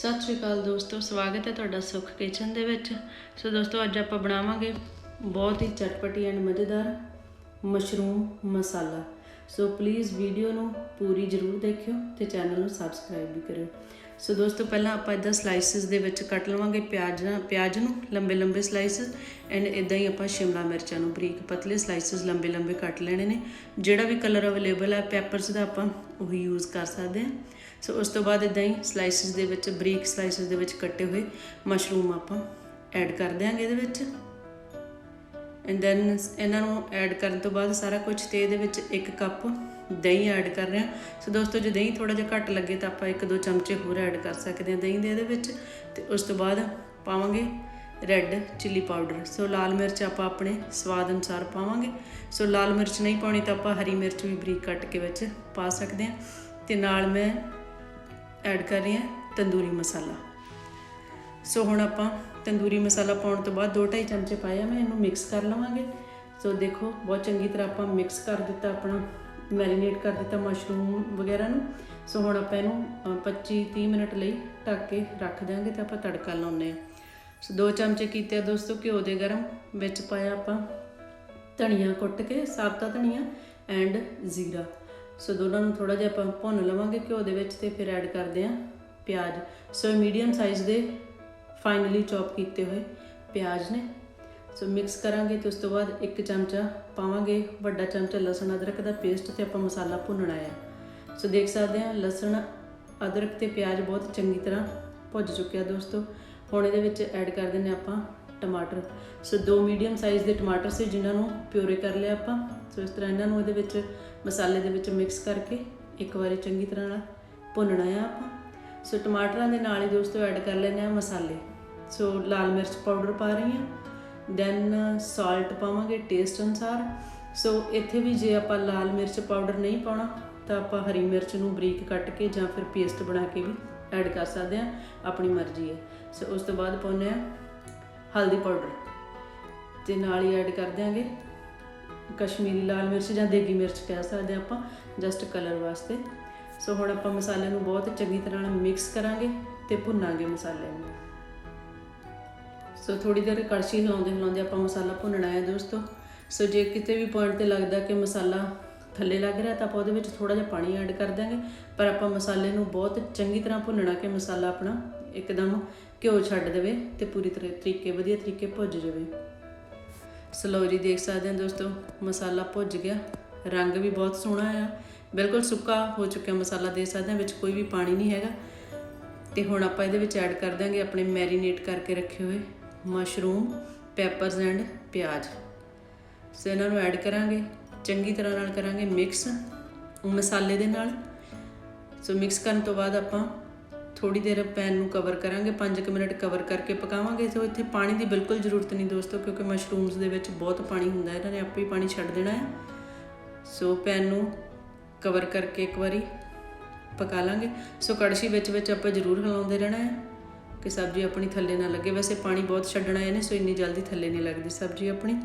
ਸਤਿ ਸ਼੍ਰੀ ਅਕਾਲ ਦੋਸਤੋ, ਸਵਾਗਤ ਹੈ ਤੁਹਾਡਾ ਸੁਖ ਕਿਚਨ ਦੇ ਵਿੱਚ। ਸੋ ਦੋਸਤੋ, ਅੱਜ ਆਪਾਂ ਬਣਾਵਾਂਗੇ ਬਹੁਤ ਹੀ ਚਟਪਟੀ ਐਂਡ ਮਜ਼ੇਦਾਰ mushroom masala. So please video ਨੂੰ ਪੂਰੀ ਜ਼ਰੂਰ ਦੇਖਿਓ ਤੇ ਚੈਨਲ ਨੂੰ ਸਬਸਕ੍ਰਾਈਬ ਵੀ ਕਰਿਓ। ਸੋ ਦੋਸਤੋ, ਪਹਿਲਾਂ ਆਪਾਂ ਇਦਾਂ ਸਲਾਈਸਿਸ ਦੇ ਵਿੱਚ ਕੱਟ ਲਵਾਂਗੇ ਪਿਆਜ਼ ਪਿਆਜ਼ ਨੂੰ ਲੰਬੇ ਲੰਬੇ ਸਲਾਈਸਿਸ ਐਂਡ ਇਦਾਂ ਹੀ ਆਪਾਂ ਸ਼ਿਮਲਾ ਮਿਰਚਾਂ ਨੂੰ ਬਰੀਕ ਪਤਲੇ ਸਲਾਈਸਿਸ ਲੰਬੇ ਲੰਬੇ ਕੱਟ ਲੈਣੇ ਨੇ। ਜਿਹੜਾ ਵੀ ਕਲਰ ਅਵੇਲੇਬਲ ਹੈ ਪੈਪਰਸ ਦਾ ਆਪਾਂ ਉਹ ਯੂਜ਼ ਕਰ ਸਕਦੇ ਹਾਂ। ਸੋ ਉਸ ਤੋਂ ਬਾਅਦ ਇਦਾਂ ਹੀ ਸਲਾਈਸਿਸ ਦੇ ਵਿੱਚ, ਬਰੀਕ ਸਲਾਈਸਿਸ ਦੇ ਵਿੱਚ ਕੱਟੇ ਹੋਏ ਮਸ਼ਰੂਮ ਆਪਾਂ ਐਡ ਕਰ ਦਿਆਂਗੇ ਇਹਦੇ ਵਿੱਚ। ਐਂਡ ਦੈਨ ਇਹਨਾਂ ਨੂੰ ਐਡ ਕਰਨ ਤੋਂ ਬਾਅਦ ਸਾਰਾ ਕੁਝ ਤੇ ਇਹਦੇ ਵਿੱਚ ਇੱਕ ਕੱਪ ਦਹੀਂ ਐਡ ਕਰ ਰਹੇ ਹਾਂ। ਸੋ ਦੋਸਤੋ, ਜੇ ਦਹੀਂ ਥੋੜਾ ਜਿਹਾ ਘੱਟ ਲੱਗੇ ਤਾਂ ਆਪਾਂ ਇੱਕ ਦੋ ਚਮਚੇ ਹੋਰ ਐਡ ਕਰ ਸਕਦੇ ਹਾਂ ਦਹੀਂ ਦੇ ਇਹਦੇ ਵਿੱਚ ਤੇ ਉਸ ਤੋਂ ਬਾਅਦ ਪਾਵਾਂਗੇ ਰੈੱਡ ਚਿੱਲੀ ਪਾਊਡਰ ਸੋ ਲਾਲ ਮਿਰਚ ਆਪਾਂ ਆਪਣੇ ਸਵਾਦ ਅਨੁਸਾਰ ਪਾਵਾਂਗੇ। ਸੋ ਲਾਲ ਮਿਰਚ ਨਹੀਂ ਪਾਉਣੀ ਤਾਂ ਆਪਾਂ ਹਰੀ ਮਿਰਚ ਵੀ ਬਰੀਕ ਕੱਟ ਕੇ ਵਿੱਚ ਪਾ ਸਕਦੇ ਹਾਂ। ਤੇ ਨਾਲ ਮੈਂ ਐਡ ਕਰ ਰਹੀ ਹਾਂ ਤੰਦੂਰੀ ਮਸਾਲਾ। ਸੋ ਹੁਣ ਆਪਾਂ ਤੰਦੂਰੀ ਮਸਾਲਾ ਪਾਉਣ ਤੋਂ ਬਾਅਦ 2.5 ਚਮਚੇ ਪਾਏ ਆ, ਮੈਂ ਇਹਨੂੰ ਮਿਕਸ ਕਰ ਲਵਾਂਗੇ। ਸੋ ਦੇਖੋ, ਬਹੁਤ ਚੰਗੀ ਤਰ੍ਹਾਂ ਆਪਾਂ ਮਿਕਸ ਕਰ ਦਿੱਤਾ ਆਪਣਾ। ਮੈਰੀਨੇਟ ਕਰ ਦਿੱਤਾ ਮਸ਼ਰੂਮ ਵਗੈਰਾ ਨੂੰ। ਸੋ ਹੁਣ ਆਪਾਂ ਇਹਨੂੰ 25-30 ਮਿੰਟ ਲਈ ਢੱਕ ਕੇ ਰੱਖ ਦਿਆਂਗੇ ਤੇ ਆਪਾਂ ਤੜਕਾ ਲਾਉਨੇ ਆ ਸੋ ਦੋ ਚਮਚੇ ਕੀਤੇ ਆ ਦੋਸਤੋ ਘਿਓ ਦੇ ਗਰਮ, ਵਿੱਚ ਪਾਇਆ ਆਪਾਂ ਧਨੀਆ ਕੁੱਟ ਕੇ, ਸਾਬਤਾ ਧਨੀਆ ਐਂਡ ਜ਼ੀਰਾ। ਸੋ ਦੋਨਾਂ ਨੂੰ ਥੋੜਾ ਜਿਹਾ ਆਪਾਂ ਭੁੰਨ ਲਵਾਂਗੇ ਘਿਓ ਦੇ ਵਿੱਚ ਤੇ ਫਿਰ ਐਡ ਕਰਦੇ ਆ ਪਿਆਜ਼। ਸੋ ਮੀਡੀਅਮ ਸਾਈਜ਼ ਦੇ ਫਾਈਨਲੀ ਚੌਪ ਕੀਤੇ ਹੋਏ ਪਿਆਜ਼ ਨੇ। ਸੋ ਮਿਕਸ ਕਰਾਂਗੇ ਤੇ ਉਸ ਤੋਂ ਬਾਅਦ ਇੱਕ ਚਮਚਾ ਪਾਵਾਂਗੇ ਵੱਡਾ ਚਮਚਾ ਲਸਣ ਅਦਰਕ ਦਾ ਪੇਸਟ ਤੇ ਆਪਾਂ ਮਸਾਲਾ ਭੁੰਨਣਾ ਆ ਸੋ ਦੇਖ ਸਕਦੇ ਹਾਂ ਲਸਣ, ਅਦਰਕ ਤੇ ਪਿਆਜ਼ ਬਹੁਤ ਚੰਗੀ ਤਰ੍ਹਾਂ ਭੁੱਜ ਚੁੱਕਿਆ ਦੋਸਤੋ। ਹੁਣ ਇਹਦੇ ਵਿੱਚ ਐਡ ਕਰ ਦਿੰਨੇ ਆਪਾਂ ਟਮਾਟਰ। ਸੋ ਦੋ ਮੀਡੀਅਮ ਸਾਈਜ਼ ਦੇ ਟਮਾਟਰ ਸੀ ਜਿਨ੍ਹਾਂ ਨੂੰ ਪਿਓਰੇ ਕਰ ਲਿਆ ਆਪਾਂ। ਸੋ ਇਸ ਤਰ੍ਹਾਂ ਇਹਨਾਂ ਨੂੰ ਇਹਦੇ ਵਿੱਚ ਮਸਾਲੇ ਦੇ ਵਿੱਚ ਮਿਕਸ ਕਰਕੇ ਇੱਕ ਵਾਰੀ ਚੰਗੀ ਤਰ੍ਹਾਂ ਨਾਲ ਭੁੰਨਣਾ ਆ ਆਪਾਂ। ਸੋ ਟਮਾਟਰਾਂ ਦੇ ਨਾਲ ਹੀ ਦੋਸਤੋ ਐਡ ਕਰ ਲੈਣੇ ਆ ਮਸਾਲੇ। ਸੋ ਲਾਲ ਮਿਰਚ ਪਾਊਡਰ ਪਾ ਰਹੀ ਹਾਂ। ਦੈਨ ਸਾਲਟ uh, ਪਾਵਾਂਗੇ ਟੇਸਟ ਅਨੁਸਾਰ। ਸੋ ਇੱਥੇ ਵੀ ਜੇ ਆਪਾਂ ਲਾਲ ਮਿਰਚ ਪਾਊਡਰ ਨਹੀਂ ਪਾਉਣਾ, ਤਾਂ ਆਪਾਂ ਹਰੀ ਮਿਰਚ ਨੂੰ ਬਰੀਕ ਕੱਟ ਕੇ ਜਾਂ ਫਿਰ ਪੇਸਟ ਬਣਾ ਕੇ ਵੀ ਐਡ ਕਰ ਸਕਦੇ ਆ ਆਪਣੀ ਮਰਜ਼ੀ ਹੈ। ਸੋ ਉਸ ਤੋਂ ਬਾਅਦ ਪਾਉਂਦੇ ਆ ਹਲਦੀ ਪਾਊਡਰ ਤੇ ਨਾਲ ਹੀ ਐਡ ਕਰ ਦਿਆਂਗੇ ਕਸ਼ਮੀਰੀ ਲਾਲ ਮਿਰਚ ਜਾਂ ਦੇਗੀ ਮਿਰਚ ਕਹਿ ਸਕਦੇ ਆਪਾਂ ਜਸਟ ਕਲਰ ਵਾਸਤੇ। ਸੋ ਹੁਣ ਆਪਾਂ ਮਸਾਲੇ ਨੂੰ ਬਹੁਤ ਚੰਗੀ ਤਰ੍ਹਾਂ ਨਾਲ ਮਿਕਸ ਕਰਾਂਗੇ ਤੇ ਭੁੰਨਾਂਗੇ ਮਸਾਲੇ ਨੂੰ। ਸੋ ਥੋੜੀ ਦੇਰ ਕੜਛੀ ਹਿਲਾਉਂਦੇ ਹਿਲਾਉਂਦੇ ਆਪਾਂ ਮਸਾਲਾ ਭੁੰਨਣਾ ਹੈ ਦੋਸਤੋ। ਸੋ ਜੇ ਕਿਤੇ ਵੀ ਪੁਆਇੰਟ ਤੇ ਲੱਗਦਾ ਕਿ ਮਸਾਲਾ ਥੱਲੇ ਲੱਗ ਰਿਹਾ ਤਾਂ ਆਪਾਂ ਉਹਦੇ ਵਿੱਚ ਥੋੜਾ ਜਿਹਾ ਪਾਣੀ ਐਡ ਕਰ ਦਾਂਗੇ ਪਰ ਆਪਾਂ ਮਸਾਲੇ ਨੂੰ ਬਹੁਤ ਚੰਗੀ ਤਰ੍ਹਾਂ ਭੁੰਨਣਾ ਕਿ ਮਸਾਲਾ ਆਪਣਾ ਇੱਕਦਮ ਘਿਓ ਛੱਡ ਦੇਵੇ ਤੇ ਪੂਰੀ ਤਰ੍ਹਾਂ ਤਰੀਕੇ, ਵਧੀਆ ਤਰੀਕੇ ਭੁੱਜ ਜਾਵੇ। ਸਲੋਰੀ ਦੇਖ ਸਕਦੇ ਹਾਂ ਦੋਸਤੋ, ਮਸਾਲਾ ਭੁੱਜ ਗਿਆ। ਰੰਗ ਵੀ ਬਹੁਤ ਸੋਹਣਾ ਆ। ਬਿਲਕੁਲ ਸੁੱਕਾ ਹੋ ਚੁੱਕਿਆ ਮਸਾਲਾ ਦੇ ਸਕਦੇ ਹਾਂ, ਵਿੱਚ ਕੋਈ ਵੀ ਪਾਣੀ ਨਹੀਂ ਹੈਗਾ। ਤੇ ਹੁਣ ਆਪਾਂ ਇਹਦੇ ਵਿੱਚ ਐਡ ਕਰ ਦਾਂਗੇ ਆਪਣੇ ਮੈਰੀਨੇਟ ਕਰਕੇ ਰੱਖੇ ਹੋਏ। ਮਸ਼ਰੂਮ, ਪੈਪਰਸ ਐਂਡ ਪਿਆਜ਼। ਸੋ ਇਹਨਾਂ ਨੂੰ ਐਡ ਕਰਾਂਗੇ। ਚੰਗੀ ਤਰ੍ਹਾਂ ਨਾਲ ਕਰਾਂਗੇ ਮਿਕਸ ਮਸਾਲੇ ਦੇ ਨਾਲ। ਸੋ ਮਿਕਸ ਕਰਨ ਤੋਂ ਬਾਅਦ ਆਪਾਂ ਥੋੜੀ ਦੇਰ ਪੈਨ ਨੂੰ ਕਵਰ ਕਰਾਂਗੇ। 5 ਮਿੰਟ ਕਵਰ ਕਰਕੇ ਪਕਾਵਾਂਗੇ। ਸੋ ਇੱਥੇ ਪਾਣੀ ਦੀ ਬਿਲਕੁਲ ਜ਼ਰੂਰਤ ਨਹੀਂ ਦੋਸਤੋ, ਕਿਉਂਕਿ ਮਸ਼ਰੂਮਸ ਦੇ ਵਿੱਚ ਬਹੁਤ ਪਾਣੀ ਹੁੰਦਾ ਹੈ। ਇਹਨਾਂ ਨੇ ਆਪੇ ਹੀ ਪਾਣੀ ਛੱਡ ਦੇਣਾ ਹੈ। ਸੋ ਪੈਨ ਨੂੰ ਕਵਰ ਕਰਕੇ ਇੱਕ ਵਾਰੀ ਪਕਾ ਲਾਂਗੇ। ਸੋ ਕੜਛੀ ਵਿੱਚ ਵਿੱਚ ਆਪਾਂ ਜ਼ਰੂਰ ਹਿਲਾਉਂਦੇ ਰਹਿਣਾ ਹੈ। ਕਿ ਸਬਜ਼ੀ ਆਪਣੀ ਥੱਲੇ ਨਾ ਲੱਗੇ। ਵੈਸੇ ਪਾਣੀ ਬਹੁਤ ਛੱਡਣਾ ਇਹਨੇ, ਸੋ ਇੰਨੀ ਜਲਦੀ ਥੱਲੇ ਨਹੀਂ ਲੱਗਦੀ ਸਬਜ਼ੀ ਆਪਣੀ।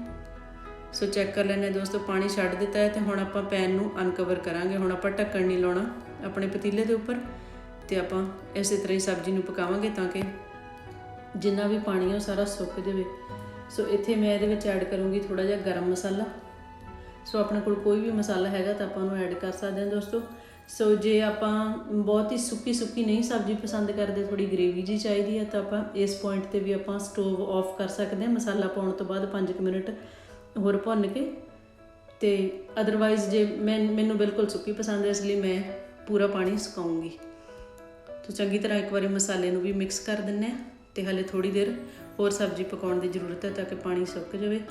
ਸੋ ਚੈੱਕ ਕਰ ਲੈਣੇ ਦੋਸਤੋ, ਪਾਣੀ ਛੱਡ ਦਿੱਤਾ ਹੈ ਤੇ ਹੁਣ ਆਪਾਂ ਪੈਨ ਨੂੰ ਅਨਕਵਰ ਕਰਾਂਗੇ। ਹੁਣ ਆਪਾਂ ਢੱਕਣ ਨਹੀਂ ਲਾਉਣਾ ਆਪਣੇ ਪਤੀਲੇ ਦੇ ਉੱਪਰ ਤੇ ਆਪਾਂ ਇਸੇ ਤਰ੍ਹਾਂ ਹੀ ਸਬਜ਼ੀ ਨੂੰ ਪਕਾਵਾਂਗੇ ਤਾਂ ਕਿ ਜਿੰਨਾ ਵੀ ਪਾਣੀ ਹੈ ਉਹ ਸਾਰਾ ਸੁੱਕ ਜਾਵੇ। ਸੋ ਇੱਥੇ ਮੈਂ ਇਹਦੇ ਵਿੱਚ ਐਡ ਕਰੂੰਗੀ ਥੋੜਾ ਜਿਹਾ ਗਰਮ ਮਸਾਲਾ। ਸੋ ਆਪਣੇ ਕੋਲ ਕੋਈ ਵੀ ਮਸਾਲਾ ਹੈਗਾ ਤਾਂ ਆਪਾਂ ਉਹਨੂੰ ਐਡ ਕਰ ਸਕਦੇ ਹਾਂ ਦੋਸਤੋ। ਸੋ ਜੇ ਆਪਾਂ ਬਹੁਤ ਹੀ ਸੁੱਕੀ ਸੁੱਕੀ ਨਹੀਂ ਸਬਜ਼ੀ ਪਸੰਦ ਕਰਦੇ ਥੋੜੀ ਗ੍ਰੇਵੀ ਜੀ ਚਾਹੀਦੀ ਹੈ, ਤਾਂ ਆਪਾਂ ਇਸ ਪੁਆਇੰਟ ਤੇ ਵੀ ਆਪਾਂ ਸਟੋਵ ਆਫ ਕਰ ਸਕਦੇ ਹਾਂ। ਮਸਾਲਾ ਪਾਉਣ ਤੋਂ ਬਾਅਦ 5 ਮਿੰਟ ਹੋਰ ਭੁੰਨ ਕੇ। ਤੇ ਅਦਰਵਾਈਜ਼ ਜੇ ਮੈਂ, ਮੈਨੂੰ ਬਿਲਕੁਲ ਸੁੱਕੀ ਪਸੰਦ ਹੈ, ਇਸ ਲਈ ਮੈਂ ਪੂਰਾ ਪਾਣੀ ਸੁਕਾਉਂਗੀ। ਤੋ ਚੰਗੀ ਤਰ੍ਹਾਂ ਇੱਕ ਵਾਰੀ ਮਸਾਲੇ ਨੂੰ ਵੀ ਮਿਕਸ ਕਰ ਦਿੰਨੇ ਆ ਤੇ ਹਲੇ ਥੋੜੀ ਦੇਰ ਹੋਰ ਸਬਜ਼ੀ ਪਕਾਉਣ ਦੀ ਜ਼ਰੂਰਤ ਹੈ, ਤਾਂ ਕਿ ਪਾਣੀ ਸੁੱਕ ਜਾਵੇ।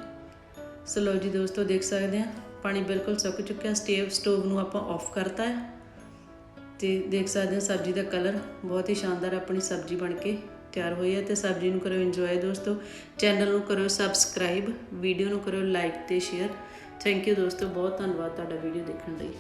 ਸੋ ਲਓ ਜੀ ਦੋਸਤੋ, ਦੇਖ ਸਕਦੇ ਆ ਪਾਣੀ ਬਿਲਕੁਲ ਸੁੱਕ ਚੁੱਕਿਆ। ਸਟੇਵ ਸਟੋਵ ਨੂੰ ਆਪਾਂ ਆਫ ਕਰਤਾ ਹੈ। ਤੇ ਦੇਖ ਸਕਦੇ ਹੋ ਸਬਜ਼ੀ ਦਾ ਕਲਰ ਬਹੁਤ ਹੀ ਸ਼ਾਨਦਾਰ ਆਪਣੀ ਸਬਜ਼ੀ ਬਣ ਕੇ ਤਿਆਰ ਹੋਈ ਹੈ ਤੇ ਸਬਜ਼ੀ ਨੂੰ ਕਰੋ ਇੰਜੋਏ ਦੋਸਤੋ। ਚੈਨਲ ਨੂੰ ਕਰੋ ਸਬਸਕ੍ਰਾਈਬ ਵੀਡੀਓ ਨੂੰ ਕਰੋ ਲਾਈਕ ਤੇ ਸ਼ੇਅਰ ਥੈਂਕ ਯੂ ਦੋਸਤੋ, ਬਹੁਤ ਧੰਨਵਾਦ ਤੁਹਾਡਾ ਵੀਡੀਓ ਦੇਖਣ ਲਈ।